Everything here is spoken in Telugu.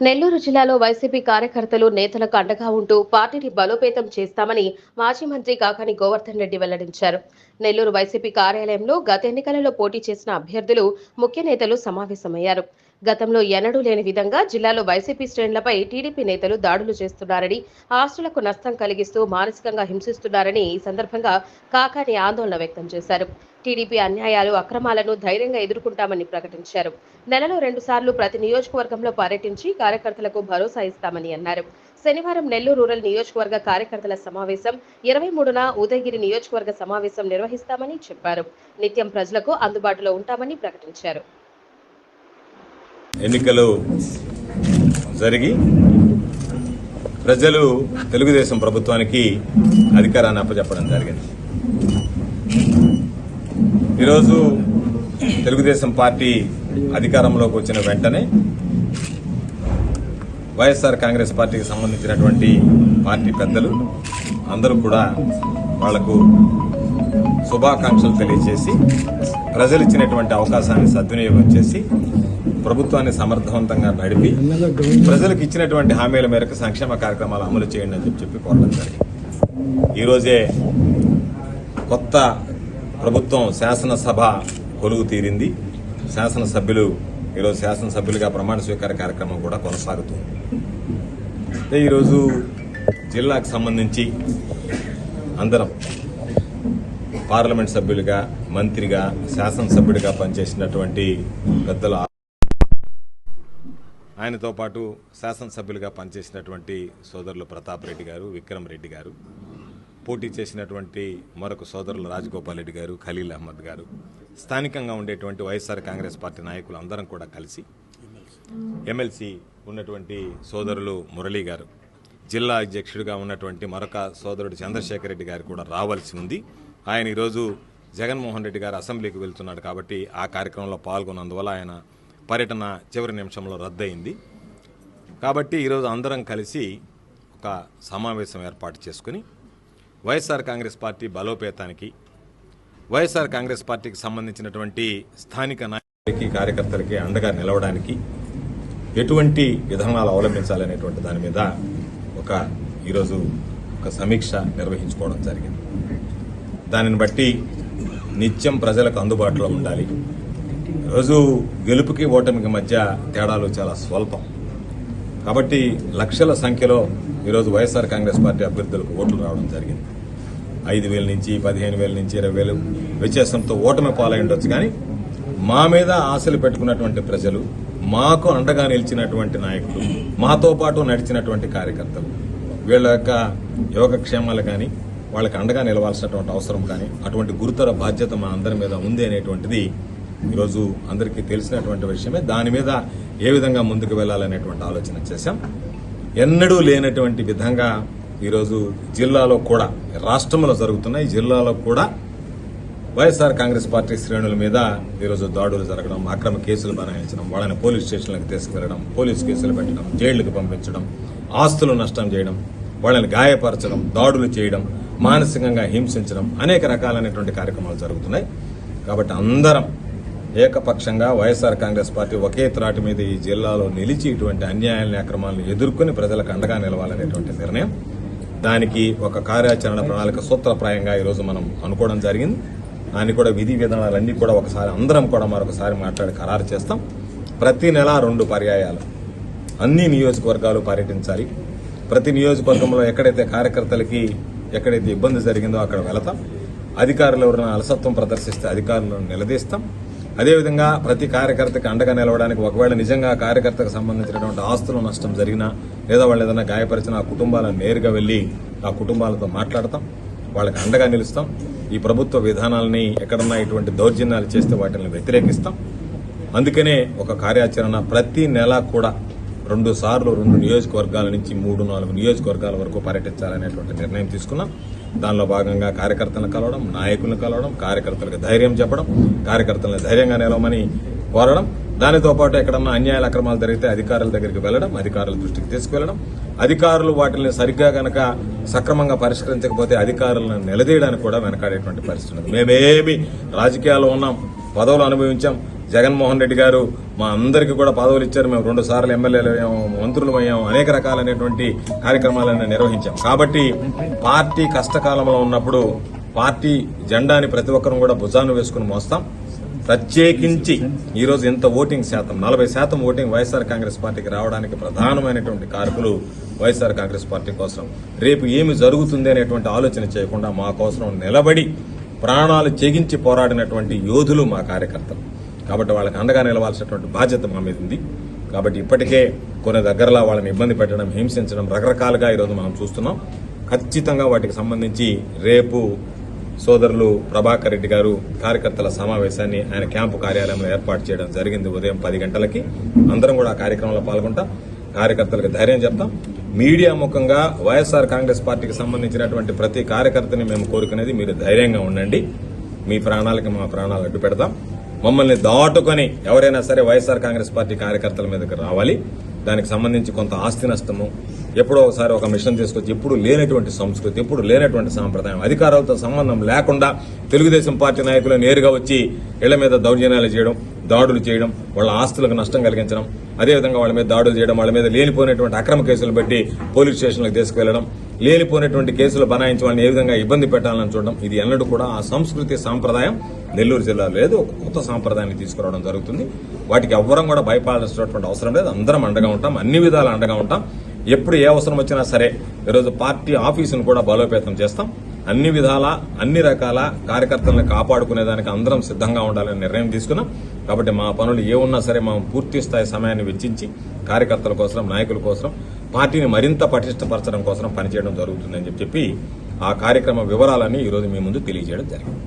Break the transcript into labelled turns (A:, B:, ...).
A: నెల్లూరు జిల్లాలో వైసీపీ కార్యకర్తలు నేతలకు అండగా ఉంటూ పార్టీని బలోపేతం చేస్తామని మాజీ మంత్రి కాకాని గోవర్ధన్ రెడ్డి వెల్లడించారు. నెల్లూరు వైసీపీ కార్యాలయంలో గత ఎన్నికలలో పోటీ చేసిన అభ్యర్థులు ముఖ్య నేతలు సమావేశమయ్యారు. గతంలో ఎన్నడూ లేని విధంగా జిల్లాలో వైసీపీ శ్రేణులపై టీడీపీ నేతలు దాడులు చేస్తున్నారని ఆస్తులకు నష్టం కలిగిస్తూ మానసికంగా హింసిస్తున్నారని ఈ సందర్భంగా కాకాని ఆందోళన వ్యక్తం చేశారు. టీడీపీ అన్యాయాలు అక్రమాలను ధైర్యంగా ఎదుర్కొంటామని ప్రకటించారు. నెలలో రెండు సార్లు ప్రతి నియోజకవర్గంలో పర్యటించి కార్యకర్తలకు భరోసా ఇస్తామని అన్నారు. శనివారం నెల్లూరు రూరల్ నియోజకవర్గ కార్యకర్తల సమావేశం ఇరవై మూడున ఉదయగిరి నియోజకవర్గ సమావేశం నిర్వహిస్తామని చెప్పారు. నిత్యం ప్రజలకు అందుబాటులో ఉంటామని ప్రకటించారు.
B: ఎన్నికలు జరిగి ప్రజలు తెలుగుదేశం ప్రభుత్వానికి అధికారాన్ని అప్పచెప్పడం జరిగింది. ఈరోజు తెలుగుదేశం పార్టీ అధికారంలోకి వచ్చిన వెంటనే వైఎస్ఆర్ కాంగ్రెస్ పార్టీకి సంబంధించినటువంటి పార్టీ పెద్దలు అందరూ కూడా వాళ్ళకు శుభాకాంక్షలు తెలియజేసి ప్రజలు ఇచ్చినటువంటి అవకాశాన్ని సద్వినియోగం చేసి ప్రభుత్వాన్ని సమర్థవంతంగా నడిపి ప్రజలకు ఇచ్చినటువంటి హామీల మేరకు సంక్షేమ కార్యక్రమాలు అమలు చేయండి అని చెప్పి చెప్పి కోరడం జరిగింది. ఈరోజే కొత్త ప్రభుత్వం శాసనసభ కొలువు తీరింది. శాసనసభ్యులు ఈరోజు శాసనసభ్యులుగా ప్రమాణ స్వీకార కార్యక్రమం కూడా కొనసాగుతుంది. అయితే ఈరోజు జిల్లాకు సంబంధించి అందరం పార్లమెంట్ సభ్యులుగా మంత్రిగా శాసనసభ్యుడిగా పనిచేసినటువంటి పెద్దల ఆయనతో పాటు శాసనసభ్యులుగా పనిచేసినటువంటి సోదరులు ప్రతాప్ రెడ్డి గారు విక్రమ్ రెడ్డి గారు. పోటీ చేసినటువంటి మరొక సోదరులు రాజగోపాల్ రెడ్డి గారు ఖలీల్ అహ్మద్ గారు స్థానికంగా ఉండేటువంటి వైఎస్ఆర్ కాంగ్రెస్ పార్టీ నాయకులు అందరం కూడా కలిసి ఎమ్మెల్సీ ఉన్నటువంటి సోదరులు మురళీ గారు జిల్లా అధ్యక్షుడిగా ఉన్నటువంటి మరొక సోదరుడు చంద్రశేఖర్ రెడ్డి గారు కూడా రావాల్సి ఉంది. ఆయన ఈరోజు జగన్మోహన్ రెడ్డి గారు అసెంబ్లీకి వెళ్తున్నాడు కాబట్టి ఆ కార్యక్రమంలో పాల్గొన్నందువల్ల ఆయన పర్యటన చివరి నిమిషంలో రద్దయింది. కాబట్టి ఈరోజు అందరం కలిసి ఒక సమావేశం ఏర్పాటు చేసుకుని వైఎస్ఆర్ కాంగ్రెస్ పార్టీ బలోపేతానికి వైఎస్ఆర్ కాంగ్రెస్ పార్టీకి సంబంధించినటువంటి స్థానిక నాయకులకి కార్యకర్తలకి అండగా నిలవడానికి ఎటువంటి విధానాలు అవలంబించాలనేటువంటి దాని మీద ఒక ఈరోజు ఒక సమీక్ష నిర్వహించుకోవడం జరిగింది. దానిని బట్టి నిత్యం ప్రజలకు అందుబాటులో ఉండాలి. రోజు గెలుపుకి ఓటమికి మధ్య తేడాలు చాలా స్వల్పం. కాబట్టి లక్షల సంఖ్యలో ఈరోజు వైఎస్ఆర్ కాంగ్రెస్ పార్టీ అభ్యర్థులకు ఓట్లు రావడం జరిగింది. ఐదు వేల నుంచి పదిహేను వేల నుంచి ఇరవై వేలు వ్యత్యాసంతో ఓటమి పాలై ఉండొచ్చు కానీ మా మీద ఆశలు పెట్టుకున్నటువంటి ప్రజలు మాకు అండగా నిలిచినటువంటి నాయకులు మాతో పాటు నడిచినటువంటి కార్యకర్తలు వీళ్ళ యొక్క యోగక్షేమాలు కానీ వాళ్ళకి అండగా నిలవాల్సినటువంటి అవసరం కానీ అటువంటి గురుతర బాధ్యత మా అందరి మీద ఉంది అనేటువంటిది ఈరోజు అందరికీ తెలిసినటువంటి విషయమే. దాని మీద ఏ విధంగా ముందుకు వెళ్ళాలనేటువంటి ఆలోచన చేశాం. ఎన్నడూ లేనటువంటి విధంగా ఈరోజు జిల్లాలో కూడా రాష్ట్రంలో జరుగుతున్నాయి జిల్లాలో కూడా వైఎస్ఆర్ కాంగ్రెస్ పార్టీ శ్రేణుల మీద ఈరోజు దాడులు జరగడం అక్రమ కేసులు బనాయించడం వాళ్ళని పోలీస్ స్టేషన్లకు తీసుకెళ్ళడం పోలీస్ కేసులు పెట్టడం జైళ్ళకు పంపించడం ఆస్తులు నష్టం చేయడం వాళ్ళని గాయపరచడం దాడులు చేయడం మానసికంగా హింసించడం అనేక రకాలైనటువంటి కార్యక్రమాలు జరుగుతున్నాయి. కాబట్టి అందరం ఏకపక్షంగా వైఎస్ఆర్ కాంగ్రెస్ పార్టీ ఒకే త్రాటి మీద ఈ జిల్లాలో నిలిచి ఇటువంటి అన్యాయాలని అక్రమాలను ఎదుర్కొని ప్రజలకు అండగా నిలవాలనేటువంటి నిర్ణయం. దానికి ఒక కార్యాచరణ ప్రణాళిక సూత్రప్రాయంగా ఈరోజు మనం అనుకోవడం జరిగింది. దాన్ని కూడా విధి విధానాలన్నీ కూడా ఒకసారి అందరం కూడా మరొకసారి మాట్లాడి ఖరారు చేస్తాం. ప్రతి నెల రెండు పర్యాయాలు. అన్ని నియోజకవర్గాలు పర్యటించాలి. ప్రతి నియోజకవర్గంలో ఎక్కడైతే కార్యకర్తలకి ఎక్కడైతే ఇబ్బంది జరిగిందో అక్కడ వెళతాం. అధికారులు ఎవరైనా అలసత్వం ప్రదర్శిస్తే అధికారులను నిలదీస్తాం. అదేవిధంగా ప్రతి కార్యకర్తకి అండగా నిలవడానికి ఒకవేళ నిజంగా కార్యకర్తకు సంబంధించినటువంటి ఆస్తుల నష్టం జరిగినా లేదా వాళ్ళు ఏదైనా గాయపరిచిన ఆ కుటుంబాలను నేరుగా వెళ్ళి ఆ కుటుంబాలతో మాట్లాడతాం వాళ్ళకి అండగా నిలుస్తాం. ఈ ప్రభుత్వ విధానాలని ఎక్కడన్నా ఇటువంటి దౌర్జన్యాలు చేస్తే వాటిని వ్యతిరేకిస్తాం. అందుకనే ఒక కార్యాచరణ ప్రతి నెల కూడా రెండు సార్లు రెండు నియోజకవర్గాల నుంచి మూడు నాలుగు నియోజకవర్గాల వరకు పర్యటించాలనేటువంటి నిర్ణయం తీసుకున్నాం. దానిలో భాగంగా కార్యకర్తలను కలవడం నాయకులను కలవడం కార్యకర్తలకు ధైర్యం చెప్పడం కార్యకర్తలను ధైర్యంగా నిలవమని కోరడం దానితో పాటు ఎక్కడన్నా అన్యాయాల అక్రమాలు జరిగితే అధికారుల దగ్గరికి వెళ్ళడం అధికారుల దృష్టికి తీసుకువెళ్ళడం అధికారులు వాటిని సరిగ్గా గనక సక్రమంగా పరిష్కరించకపోతే అధికారులను నిలదీయడానికి కూడా వెనకాడేటువంటి పరిస్థితి ఉంది మేమేమి రాజకీయాల్లో ఉన్నాం పదవులు అనుభవించాం జగన్మోహన్ రెడ్డి గారు మా అందరికీ కూడా పదవులు ఇచ్చారు. మేము రెండు సార్లు ఎమ్మెల్యేలు అయ్యాం మంత్రులు అయ్యాము అనేక రకాలైనటువంటి కార్యక్రమాలను నిర్వహించాం. కాబట్టి పార్టీ కష్టకాలంలో ఉన్నప్పుడు పార్టీ జెండాని ప్రతి ఒక్కరూ కూడా భుజాన్ని వేసుకుని మోస్తాం. ప్రత్యేకించి ఈరోజు ఇంత ఓటింగ్ శాతం నలభై శాతం ఓటింగ్ వైఎస్ఆర్ కాంగ్రెస్ పార్టీకి రావడానికి ప్రధానమైనటువంటి కారకులు వైఎస్ఆర్ కాంగ్రెస్ పార్టీ కోసం. రేపు ఏమి జరుగుతుంది అనేటువంటి ఆలోచన చేయకుండా మా కోసం నిలబడి ప్రాణాలు చెగించి పోరాడినటువంటి యోధులు మా కార్యకర్తలు. కాబట్టి వాళ్ళకి అండగా నిలవాల్సినటువంటి బాధ్యత మా మీద ఉంది. కాబట్టి ఇప్పటికే కొన్ని దగ్గరలో వాళ్ళని ఇబ్బంది పెట్టడం హింసించడం రకరకాలుగా ఈరోజు మనం చూస్తున్నాం. ఖచ్చితంగా వాటికి సంబంధించి రేపు సోదరులు ప్రభాకర్ రెడ్డి గారు కార్యకర్తల సమావేశాన్ని ఆయన క్యాంపు కార్యాలయంలో ఏర్పాటు చేయడం జరిగింది ఉదయం పది గంటలకి. అందరం కూడా ఆ కార్యక్రమంలో పాల్గొంటాం. కార్యకర్తలకు ధైర్యం చెప్తాం. మీడియా ముఖంగా వైఎస్ఆర్ కాంగ్రెస్ పార్టీకి సంబంధించినటువంటి ప్రతి కార్యకర్తని మేము కోరుకునేది మీరు ధైర్యంగా ఉండండి. మీ ప్రాణాలకి మా ప్రాణాలు అడ్డు పెడతాం మమ్మల్ని దాటుకొని ఎవరైనా సరే వైఎస్ఆర్ కాంగ్రెస్ పార్టీ కార్యకర్తల మీదకి రావాలి. దానికి సంబంధించి కొంత ఆస్తి నష్టము ఎప్పుడో ఒకసారి ఒక మిషన్ తీసుకొచ్చి ఎప్పుడు లేనటువంటి సంస్కృతి ఎప్పుడు లేనటువంటి సాంప్రదాయం అధికారాలతో సంబంధం లేకుండా తెలుగుదేశం పార్టీ నాయకులు నేరుగా వచ్చి ఇళ్ళ మీద దౌర్జన్యాలు చేయడం దాడులు చేయడం వాళ్ళ ఆస్తులకు నష్టం కలిగించడం అదేవిధంగా వాళ్ళ మీద దాడులు చేయడం వాళ్ళ మీద లేనిపోయినటువంటి అక్రమ కేసులు పెట్టి పోలీస్ స్టేషన్లకు తీసుకువెళ్ళడం లేనిపోయినటువంటి కేసులు బనాయించి వాళ్ళని ఏ విధంగా ఇబ్బంది పెట్టాలని చూడడం ఇది ఎన్నడూ కూడా ఆ సంస్కృతి సాంప్రదాయం నెల్లూరు జిల్లాలో లేదు. ఒక కొత్త సాంప్రదాయాన్ని తీసుకురావడం జరుగుతుంది. వాటికి ఎవ్వరం కూడా భయపడాల్సినటువంటి అవసరం లేదు. అందరం అండగా ఉంటాం. అన్ని విధాలు అండగా ఉంటాం. ఎప్పుడు ఏ అవసరం వచ్చినా సరే ఈరోజు పార్టీ ఆఫీసును కూడా బలోపేతం చేస్తాం. అన్ని విధాల అన్ని రకాల కార్యకర్తలను కాపాడుకునేదానికి అందరం సిద్ధంగా ఉండాలని నిర్ణయం తీసుకున్నాం. కాబట్టి మా పనులు ఏ ఉన్నా సరే మేము పూర్తి స్థాయి సమయాన్ని వెచ్చించి కార్యకర్తల కోసం నాయకుల కోసం పార్టీని మరింత పటిష్టపరచడం కోసం పనిచేయడం జరుగుతుందని చెప్పి ఆ కార్యక్రమ వివరాలన్నీ ఈరోజు మీ ముందు తెలియజేయడం జరిగింది.